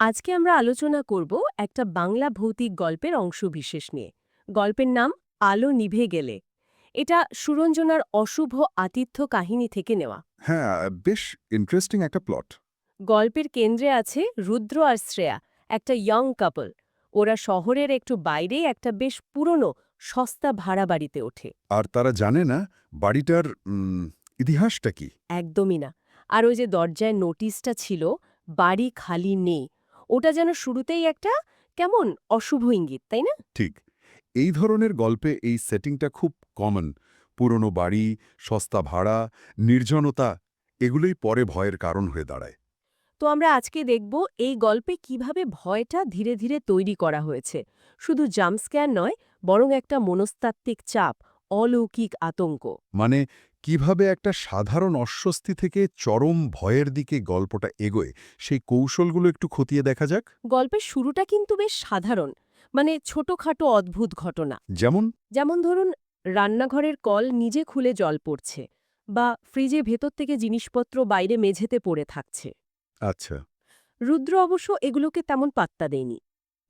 আজকে আমরা আলোচনা করব একটা বাংলা ভৌতিক গল্পের অংশবিশেষ নিয়ে। গল্পের নাম আলো নিভে গেলে। এটা সুরঞ্জনার অশুভ আতিথ্য কাহিনী থেকে নেওয়া। হ্যাঁ বেশ ইন্টারেস্টিং একটা প্লট গল্পের কেন্দ্রে আছে রুদ্র আর শ্রেয়া একটা ইয়ং কাপল ওরা শহরের একটু বাইরেই একটা বেশ পুরনো সস্তা ভাড়া বাড়িতে ওঠে। আর তারা জানে না বাড়িটার ইতিহাসটা কি? একদমই না। আর ওই যে দরজায় নোটিশটা ছিল বাড়ি খালি নেই। ওটা যেন শুরুতেই একটা কেমন অশুভ ইঙ্গিত তাই না? ঠিক। এই ধরনের গল্পে এই সেটিংটা খুব কমন। পুরনো বাড়ি সস্তা ভাড়া নির্জনতা এগুলোই পরে ভয়ের কারণ হয়ে দাঁড়ায়। তো আমরা আজকে দেখব এই গল্পে কীভাবে ভয়টা ধীরে ধীরে তৈরি করা হয়েছে। শুধু জাম্পস্ক্যার নয় বরং একটা মনস্তাত্ত্বিক চাপ অলৌকিক আতঙ্ক। মানে কীভাবে একটা সাধারণ অস্বস্তি থেকে চরম ভয়ের দিকে গল্পটা এগোয় সেই কৌশলগুলো একটু খতিয়ে দেখা যাক? গল্পের শুরুটা কিন্তু বেশ সাধারণ মানে ছোটখাটো অদ্ভুত ঘটনা। যেমন? যেমন ধরুন রান্নাঘরের কল নিজে খুলে জল পড়ছে বা ফ্রিজে ভেতর থেকে জিনিসপত্র বাইরে মেঝেতে পড়ে থাকছে। আচ্ছা। রুদ্র অবশ্য এগুলোকে তেমন পাত্তা দেয়নি।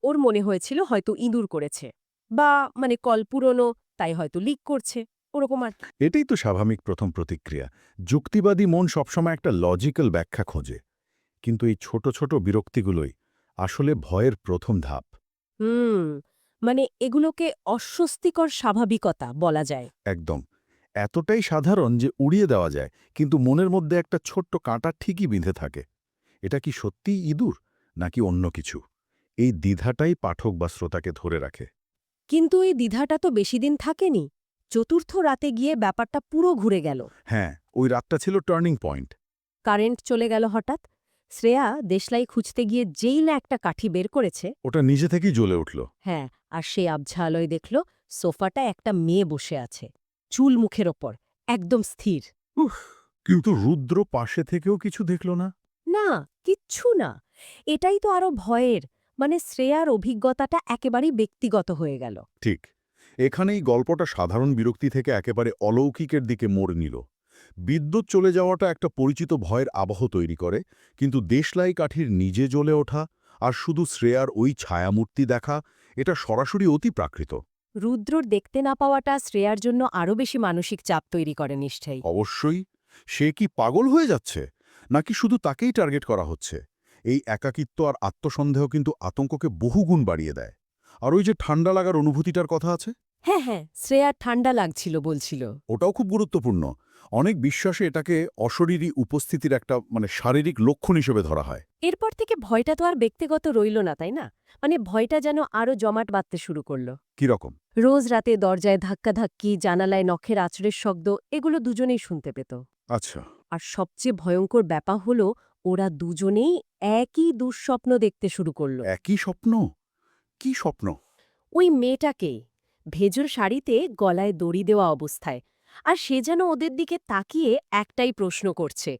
ওর মনে হয়েছিল হয়তো ইঁদুর করেছে বা মানে কল পুরনো তাই হয়তো লিক করছে। ওরকম আর এটাই তো স্বাভাবিক প্রথম প্রতিক্রিয়া। যুক্তিবাদী মন সবসময় একটা লজিক্যাল ব্যাখ্যা খোঁজে। কিন্তু এই ছোট ছোট বিরক্তিগুলোই আসলে ভয়ের প্রথম ধাপ। হুম মানে এগুলোকে অস্বস্তিকর স্বাভাবিকতা বলা যায়। একদম। এতটাই সাধারণ যে উড়িয়ে দেওয়া যায় কিন্তু মনের মধ্যে একটা ছোট্ট কাঁটা ঠিকই বিঁধে থাকে। এটা কি সত্যিই ইঁদুর নাকি অন্য কিছু? এই দ্বিধাটাই পাঠক বা শ্রোতাকে ধরে রাখে। কিন্তু এই দ্বিধাটা তো বেশি দিন থাকেনি। চতুর্থ রাতে গিয়ে ব্যাপারটা পুরো ঘুরে গেল। হ্যাঁ ওই রাতটা ছিল টার্নিং পয়েন্ট কারেন্ট চলে গেল হঠাৎ। শ্রেয়া দেশলাই খুঁজতে গিয়ে যেই না একটা কাঠি বের করেছে। ওটা নিজে থেকেই জ্বলে উঠল। হ্যাঁ আর সে আবঝা আলোয় দেখল সোফাটা একটা মেয়ে বসে আছে চুল মুখের ওপর একদম স্থির। কিন্তু রুদ্র পাশে থেকেও কিছু দেখল না। না কিচ্ছু না। এটাই তো আরও ভয়ের মানে শ্রেয়ার অভিজ্ঞতাটা একেবারেই ব্যক্তিগত হয়ে গেল। ঠিক। এখানেই গল্পটা সাধারণ বিরক্তি থেকে একেবারে অলৌকিকের দিকে মোড় নিল। বিদ্যুৎ চলে যাওয়াটা একটা পরিচিত ভয়ের আবহ তৈরি করে কিন্তু দেশলাই কাঠির নিজে জ্বলে ওঠা আর শুধু শ্রেয়ার ওই ছায়ামূর্তি দেখা এটা সরাসরি অতি প্রাকৃত। রুদ্রর দেখতে না পাওয়াটা শ্রেয়ার জন্য আরও বেশি মানসিক চাপ তৈরি করে নিশ্চয়ই। অবশ্যই। সে কি পাগল হয়ে যাচ্ছে? নাকি শুধু তাকেই টার্গেট করা হচ্ছে? এই একাকিত্ব আর আত্মসন্দেহ কিন্তু আতঙ্ককে বহুগুণ বাড়িয়ে দেয়। আর ওই যে ঠান্ডা লাগার অনুভূতিটার কথা আছে? হ্যাঁ হ্যাঁ শ্রেয়ার ঠান্ডা লাগছিল বলছিল। ওটাও খুব গুরুত্বপূর্ণ। অনেক বিশ্বাসে এটাকে অশরীরী উপস্থিতির একটা মানে শারীরিক লক্ষণ হিসেবে ধরা হয়। এরপর থেকে ভয়টা তো আর ব্যক্তিগত রইল না তাই না? মানে ভয়টা যেন আরও জমাট বাঁধতে শুরু করল। কীরকম রোজ রাতে দরজায় ধাক্কাধাক্কি জানালায় নখের আছড়ের শব্দ এগুলো দুজনেই শুনতে পেত। আচ্ছা। আর সবচেয়ে ভয়ঙ্কর ব্যাপার হলো ওরা দুজনেই একই দুঃস্বপ্ন দেখতে শুরু করল। একই স্বপ্ন? কি স্বপ্ন? ওই মেয়েটাকে ভেজর শাড়িতে গলায় দড়ি দেওয়া অবস্থায়। আর সে যেন ওদের দিকে তাকিয়ে একটাই প্রশ্ন করছে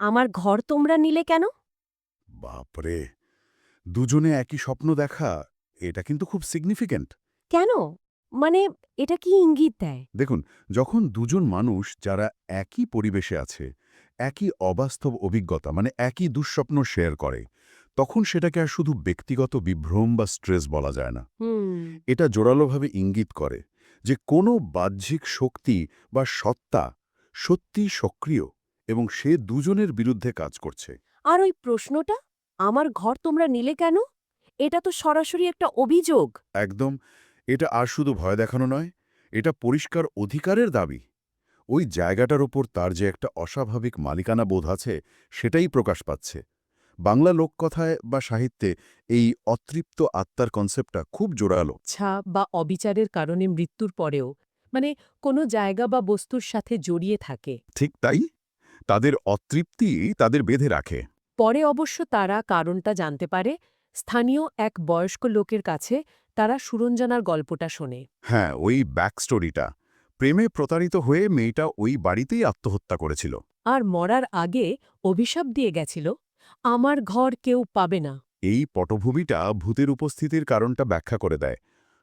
আমার ঘর তোমরা নিলে কেন? বাপরে দুজনে একই স্বপ্ন দেখা এটা কিন্তু খুব সিগনিফিক্যান্ট কেন? মানে এটা কি ইঙ্গিত দেয়? দেখুন যখন দুজন মানুষ যারা একই পরিবেশে আছে একই অবাস্তব অভিজ্ঞতা মানে একই দুঃস্বপ্ন শেয়ার করে তখন সেটাকে আর শুধু ব্যক্তিগত বিভ্রম বা স্ট্রেস বলা যায় না। এটা জোরালোভাবে ইঙ্গিত করে যে কোনো বাহ্যিক শক্তি বা সত্তা সত্যি সক্রিয় এবং সে দুজনের বিরুদ্ধে কাজ করছে। আর ওই প্রশ্নটা আমার ঘর তোমরা নিলে কেন? এটা তো সরাসরি একটা অভিযোগ। একদম। এটা আর শুধু ভয় দেখানো নয় এটা পরিষ্কার অধিকারের দাবি। ওই জায়গাটার ওপর তার যে একটা অস্বাভাবিক মালিকানা বোধ আছে সেটাই প্রকাশ পাচ্ছে। বাংলা লোককথায় বা সাহিত্যে এই অতৃপ্ত আত্মার কনসেপ্টটা খুব জোরালো। ইচ্ছা বা অবিচারের কারণে মৃত্যুর পরেও মানে কোনো জায়গা বা বস্তুর সাথে জড়িয়ে থাকে। ঠিক তাই? তাদের অতৃপ্তি তাদের বেঁধে রাখে। পরে অবশ্য তারা কারণটা জানতে পারে। স্থানীয় এক বয়স্ক লোকের কাছে তারা সুরঞ্জনার গল্পটা শোনে। হ্যাঁ ওই ব্যাকস্টোরিটা প্রেমে প্রতারিত হয়ে মেয়েটা ওই বাড়িতেই আত্মহত্যা করেছিল। আর মরার আগে অভিশাপ দিয়ে গেছিল। আমার ঘর কেউ পাবে না। এই পটভূমিটা ভূতের উপস্থিতির কারণটা ব্যাখ্যা করে দেয়।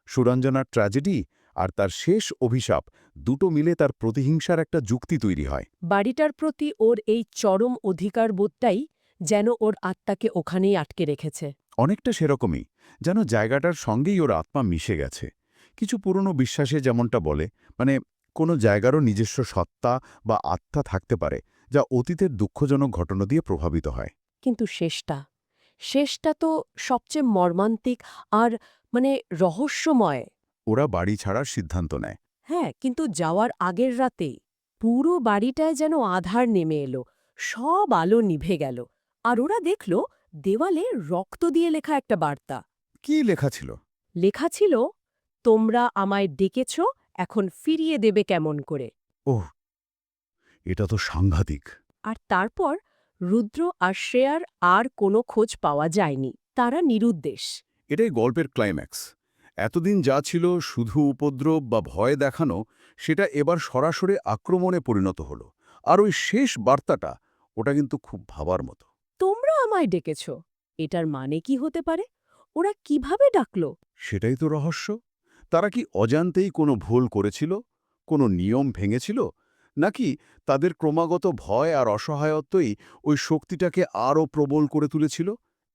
সুরঞ্জনার ট্র্যাজেডি আর তার শেষ অভিশাপ দুটো মিলে তার প্রতিহিংসার একটা যুক্তি তৈরি হয়। বাড়িটার প্রতি ওর এই চরম অধিকার বোধটাই যেন ওর আত্মাকে ওখানেই আটকে রেখেছে। অনেকটা সেরকমই যেন জায়গাটার সঙ্গেই ওর আত্মা মিশে গেছে। কিছু পুরনো বিশ্বাসে যেমনটা বলে মানে কোনো জায়গারও নিজস্ব সত্তা বা আত্মা থাকতে পারে যা অতীতের দুঃখজনক ঘটনা দিয়ে প্রভাবিত হয়। কিন্তু শেষটা। শেষটা তো সবচেয়ে মর্মান্তিক আর মানে রহস্যময়। ওরা বাড়ি ছাড়ার সিদ্ধান্ত নেয়। হ্যাঁ কিন্তু যাওয়ার আগের রাতে পুরো বাড়িটায় যেন আধার নেমে এলো সব আলো নিভে গেল আর ওরা দেখল দেওয়ালে রক্ত দিয়ে লেখা একটা বার্তা। কি লেখা ছিল? লেখা ছিল তোমরা আমায় ডেকেছ এখন ফিরিয়ে দেবে কেমন করে? ওহ এটা তো সাংঘাতিক। আর তারপর রুদ্র আর শ্রেয়ার আর কোনো খোঁজ পাওয়া যায়নি। তারা নিরুদ্দেশ। এটাই গল্পের ক্লাইম্যাক্স এতদিন যা ছিল শুধু উপদ্রব বা ভয় দেখানো সেটা এবার সরাসরি আক্রমণে পরিণত হলো। আর ওই শেষ বার্তাটা ওটা কিন্তু খুব ভাবার মতো। তোমরা আমায় ডেকেছ। এটার মানে কি হতে পারে? ওরা কীভাবে ডাকল? সেটাই তো রহস্য। তারা কি অজান্তেই কোনো ভুল করেছিল? কোনো নিয়ম ভেঙেছিল? নাকি তাদের ক্রমাগত ভয় আর অসহায়ত্বই ওই শক্তিটাকে আরও প্রবল করে তুলেছিল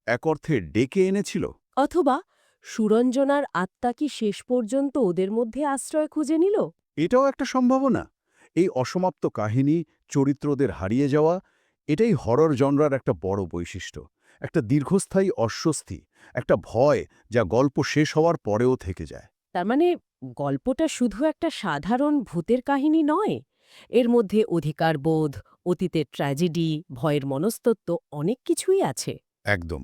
এক অর্থে ডেকে এনেছিল? অথবা সুরঞ্জনার আত্মা কি শেষ পর্যন্ত ওদের মধ্যে আশ্রয় খুঁজে নিল? এটাও একটা সম্ভাবনা। এই অসমাপ্ত কাহিনী চরিত্রদের হারিয়ে যাওয়া এটাই হরর জনরার একটা বড় বৈশিষ্ট্য। একটা দীর্ঘস্থায়ী অস্বস্তি একটা ভয় যা গল্প শেষ হওয়ার পরেও থেকে যায়। তার মানে গল্পটা শুধু একটা সাধারণ ভূতের কাহিনী নয় এর মধ্যে অধিকারবোধ অতীতের ট্র্যাজেডি ভয়ের মনস্তত্ব অনেক কিছুই আছে। একদম।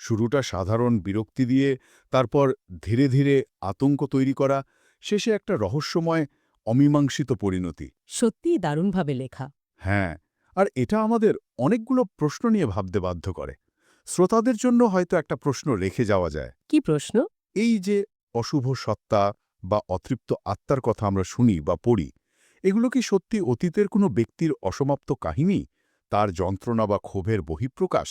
শুরুটা সাধারণ বিরক্তি দিয়ে তারপর ধীরে ধীরে আতঙ্ক তৈরি করা শেষে একটা রহস্যময় অমীমাংসিত পরিণতি। সত্যিই দারুণভাবে লেখা। হ্যাঁ আর এটা আমাদের অনেকগুলো প্রশ্ন নিয়ে ভাবতে বাধ্য করে। শ্রোতাদের জন্য হয়তো একটা প্রশ্ন রেখে যাওয়া যায়। কি প্রশ্ন? এই যে অশুভ সত্তা বা অতৃপ্ত আত্মার কথা আমরা শুনি বা পড়ি এগুলো কি সত্যি অতীতের কোনো ব্যক্তির অসমাপ্ত কাহিনী? তার যন্ত্রণা বা ক্ষোভের বহিঃপ্রকাশ?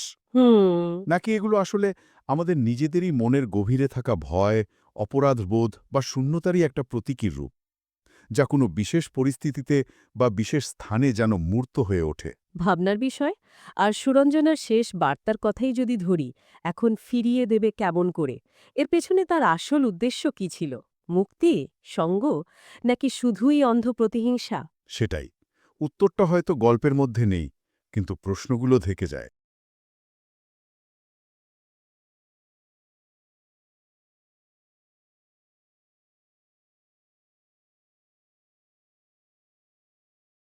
নাকি এগুলো আসলে আমাদের নিজেদেরই মনের গভীরে থাকা ভয় অপরাধবোধ বা শূন্যতারই একটা প্রতীকীর রূপ? যা কোনো বিশেষ পরিস্থিতিতে বা বিশেষ স্থানে যেন মূর্ত হয়ে ওঠে। ভাবনার বিষয়? আর সুরঞ্জনার শেষ বার্তার কথাই যদি ধরি এখন ফিরিয়ে দেবে কেমন করে? এর পেছনে তার আসল উদ্দেশ্য কি ছিল? মুক্তি, সঙ্গ, নাকি শুধুই অন্ধ প্রতিহিংসা সেটাই। উত্তরটা হয়তো গল্পের মধ্যে নেই, কিন্তু প্রশ্নগুলো থেকে যায়।